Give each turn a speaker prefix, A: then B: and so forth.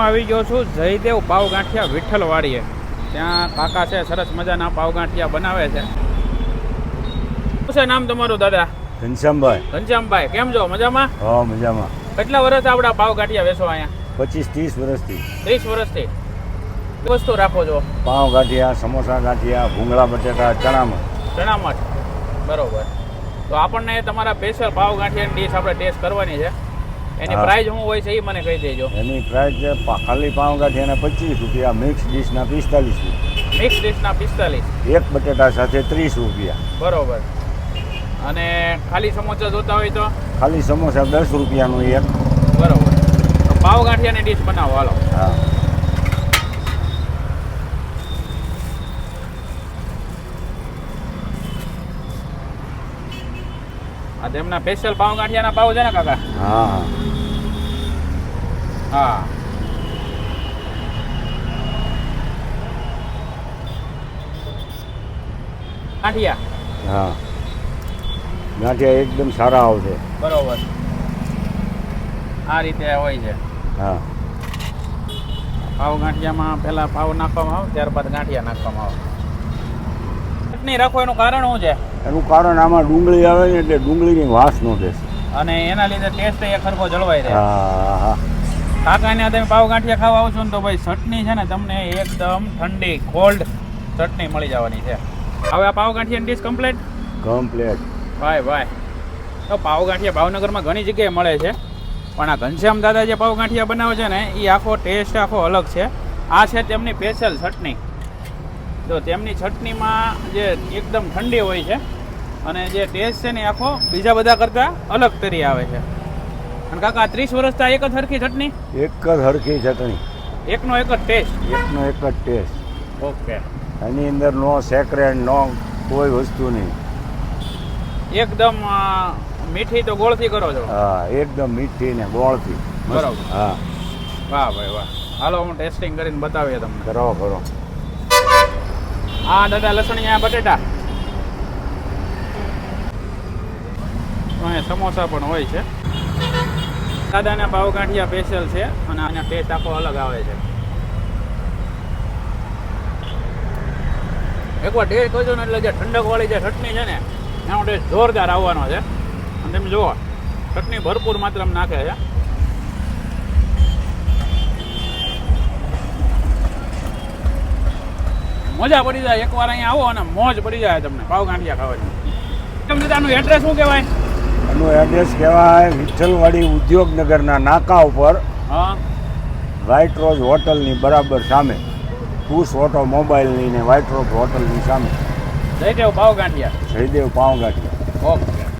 A: આવી ગયો છું. જયદેવ પાવગાંઠિયા વિઠ્ઠલવાડીએ. ત્યાં કાકા છે સરસ મજાના પાવગાંઠિયા બનાવે છે. શું છે નામ તમારું દાદા?
B: ઘનશ્યામભાઈ.
A: ઘનશ્યામભાઈ કેમ છો? મજામાં?
B: હા મજામાં.
A: કેટલા વર્ષ આપણા પાવગાંઠિયા વેચો અહીંયા?
B: પચીસ ત્રીસ વર્ષથી.
A: ત્રીસ વર્ષથી. વસ્તુ રાખો છો?
B: પાવગાંઠિયા સમોસા ગાંઠિયા ભૂંગળા બટેટા ચણામાં.
A: ચણામાં બરોબર. તો આપણને તમારા સ્પેશિયલ પાવ ગાંઠિયાની ડીશ આપણે ટેસ્ટ કરવાની છે. એની
B: હા.
A: પ્રાઇસ શું હોય છે એ મને કહી દેજો.
B: એની પ્રાઇસ છે ખાલી પાઉં ગાંઠિયાના પચીસ રૂપિયા મિક્સ ડીશના પિસ્તાલીસ રૂપિયા
A: મિક્સ ડીશના પિસ્તાલીસ.
B: એક બટેટા સાથે ત્રીસ રૂપિયા.
A: બરોબર. અને ખાલી સમોસા જોતા હોય તો?
B: ખાલી સમોસા દસ રૂપિયાનું એક.
A: બરોબર. પાવ ડીશ બનાવો હાલો.
B: હા.
A: આ તેમના સ્પેશિયલ પાઉં ગાંઠિયાના પાવ છે ને કાકા?
B: હા. હા.
A: ગાંઠિયા.
B: હા. ગાંઠિયા એકદમ સારા આવશે.
A: બરોબર. આ રીતે હોય છે.
B: હા.
A: પાવ ગાંઠિયામાં પહેલા પાવ નાખવામાં આવે ત્યારબાદ ગાંઠિયા નાખવામાં આવે. ચટણી રાખો એનું કારણ શું છે?
B: એનું કારણ આમાં ડુંગળી આવે ને એટલે ડુંગળીની વાસ નો દેશે
A: અને એના લીધે ટેસ્ટ એ ખરખો જળવાઈ રહે.
B: હા હા.
A: કાકાને તમે પાવ ગાંઠિયા ખાવા આવશો ને તો ભાઈ ચટણી છે ને તમને એકદમ ઠંડી કોલ્ડ ચટણી મળી જવાની છે. હવે આ પાવ ગાંઠિયાની ડીશ કમ્પ્લીટ
B: કમ્પ્લેટ
A: ભાઈ ભાઈ તો પાવ ગાંઠિયા ભાવનગરમાં ઘણી જગ્યાએ મળે છે. પણ આ ઘનશ્યામ દાદા જે પાવ ગાંઠિયા બનાવે છે ને એ આખો ટેસ્ટ આખો અલગ છે. આ છે તેમની સ્પેશિયલ ચટણી. તો તેમની ચટણીમાં જે એકદમ ઠંડી હોય છે અને જે ટેસ્ટ છે ને આખો બીજા બધા કરતાં અલગ તરી આવે છે. અને કાકા ત્રીસ વર્ષ એક જ હરખી ચટણી?
B: એક જ હરખી ચટણી.
A: એકનો એક જ ટેસ્ટ
B: એકનો એક જ ટેસ્ટ
A: ઓકે.
B: એની અંદર નો સેક્રેટ નો કોઈ વસ્તુ નહીં.
A: એકદમ મીઠી તો ગોળથી કરો છો?
B: હા એકદમ મીઠી ને ગોળથી.
A: બરાબર.
B: હા.
A: વાહ ભાઈ વાહ. હાલો હું ટેસ્ટિંગ કરીને બતાવીએ તમને.
B: કરો કરો.
A: આ દાદા લસણિયા બટેટા. અહીંયા સમોસા પણ હોય છે. દાદાના પાવ ગાંઠિયા સ્પેશિયલ છે અને આના ટેસ્ટ આખો અલગ આવે છે. એકવાર ટેસ્ટ કરજો ને એટલે જે ઠંડકવાળી જે ચટણી છે ને, એનો ટેસ્ટ જોરદાર આવવાનો છે. અને તમે જુઓ, ચટણી ભરપૂર માત્રામાં નાખે છે. મજા પડી જાય, એકવાર અહીંયા આવો અને મોજ પડી જાય તમને પાવ ગાંઠિયા ખાવાની. તમને તાનું એડ્રેસ શું કહેવાય?
B: એનું એડ્રેસ કહેવાય વિઠ્ઠલવાડી ઉદ્યોગનગરના નાકા ઉપર.
A: હા.
B: વ્હાઇટ રોઝ હોટલની બરાબર સામે. પુશ ઓટોમોબાઈલની ને વ્હાઇટ રોઝ હોટલની સામે.
A: જયદેવ પાવ ગાંઠિયા
B: જયદેવ પાઉં ગાંઠિયા
A: ઓકે.